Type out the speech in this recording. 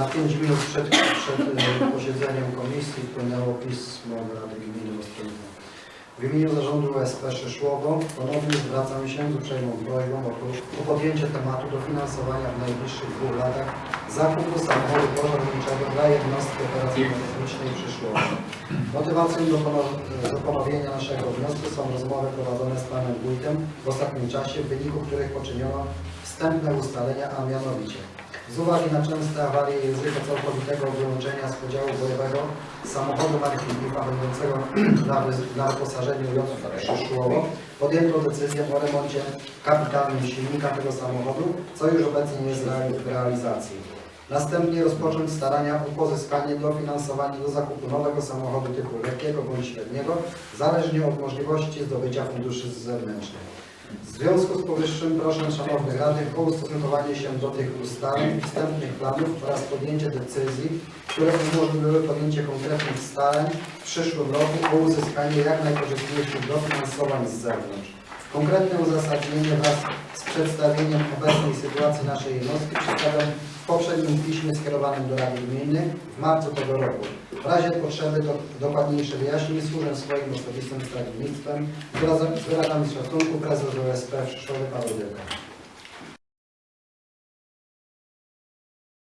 Na 5 minut przed, przed e, posiedzeniem komisji wpłynęło pismo do Rady Gminy Ostrowca. W imieniu zarządu OSP Szyszłowo ponownie zwracam się z uprzejmą prośbą o, o podjęcie tematu dofinansowania w najbliższych dwóch latach zakupu samochodu pożarniczego dla jednostki operacyjnej technicznej Przyszłowo. Motywacją do, ponow- do ponowienia naszego wniosku są rozmowy prowadzone z panem wójtem w ostatnim czasie, w wyniku których poczyniono wstępne ustalenia, a mianowicie z uwagi na częste awarie ryzyko całkowitego wyłączenia z podziału bojowego samochodu marki Lifa będącego na, na wyposażeniu J podjęto decyzję o remoncie kapitalnym silnika tego samochodu, co już obecnie jest w realizacji. Następnie rozpocząć starania o pozyskanie dofinansowania do zakupu nowego samochodu typu lekkiego bądź średniego, zależnie od możliwości zdobycia funduszy zewnętrznych. W związku z powyższym proszę Szanownych Radnych o ustosunkowanie się do tych ustaleń, wstępnych planów oraz podjęcie decyzji, które umożliwiły podjęcie konkretnych starań w przyszłym roku o uzyskanie jak najkorzystniejszych dofinansowań z zewnątrz. Konkretne uzasadnienie wraz z przedstawieniem obecnej sytuacji naszej jednostki przedstawiam w poprzednim piśmie skierowanym do Rady Gminy w marcu tego roku. W razie potrzeby do, dokładniejszych wyjaśnień służę swoim osobistym stronnictwem. Z szacunku prezes OSP Przyszłowy Paweł Wielka.